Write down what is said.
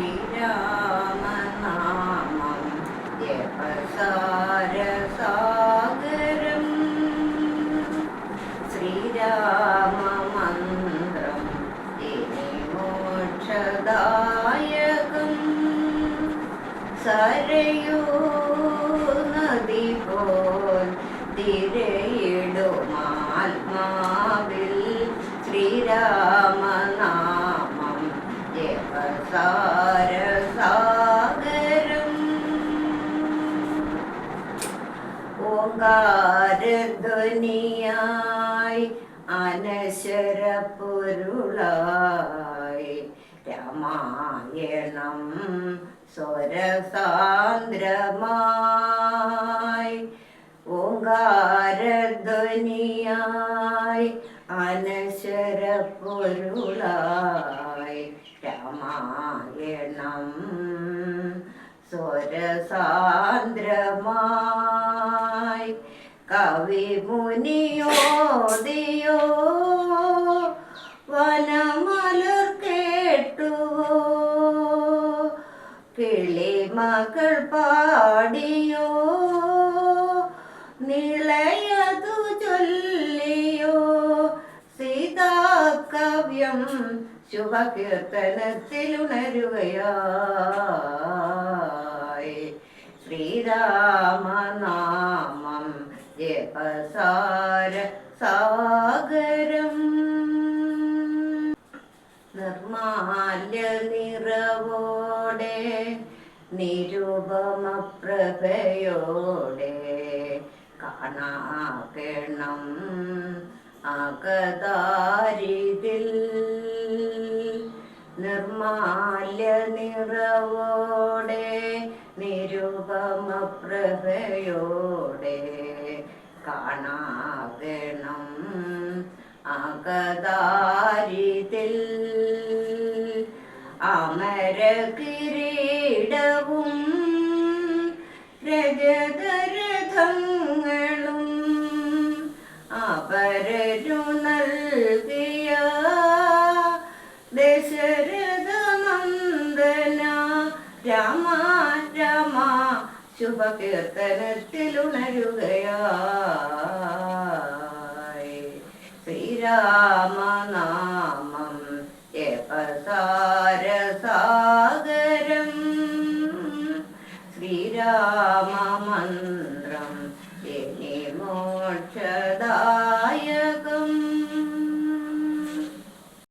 ശ്രീരാമനാമം ജപസാരസാഗരം ശ്രീരാമമന്ത്രം ഇനി മോക്ഷദായകം സരയൂ നദി പോൽ തിരയിടുമാത്മാവിൽ ശ്രീരാമനാമം ഓങ്കാരധ്വനിയായി അനശ്വരപ്പൊരുളായി. രാമായണം സ്വരസാന്ദ്രമായി. ഓങ്കാരധ്വനിയായി അനശ്വരപ്പൊരുളായി. രാമായണം സ്വരസാന്ദ്രമായി കവി മുനിയോദിയോ വനമലർ കേട്ടുവോ? കിളിമകൾ പാടിയോ? നിളയതു ചൊല്ലിയോ? സീതാകവ്യം ശുഭകീർത്തനത്തിലുണരുകയായി ശ്രീരാമനാമം ജപസാര സാഗരം. നിർമാല്യ നിറവോടെ നിരുപമ പ്രഭയോടെ കാണാക്കണം അകതാരിതിൽ. നിർമാല്യ നിറവോടെ നിരുപമ പ്രഭയോടെ കാണാകണം അകദാരിതിൽ അമര കിരീടവും രജതരഥങ്ങളും അപരരു നൽകിയ ദശരഥ രാമ രാമ രാമനാമം ജപസാരസാഗരം. ശ്രീരാമമന്ത്രം എന്നെ മോക്ഷദാ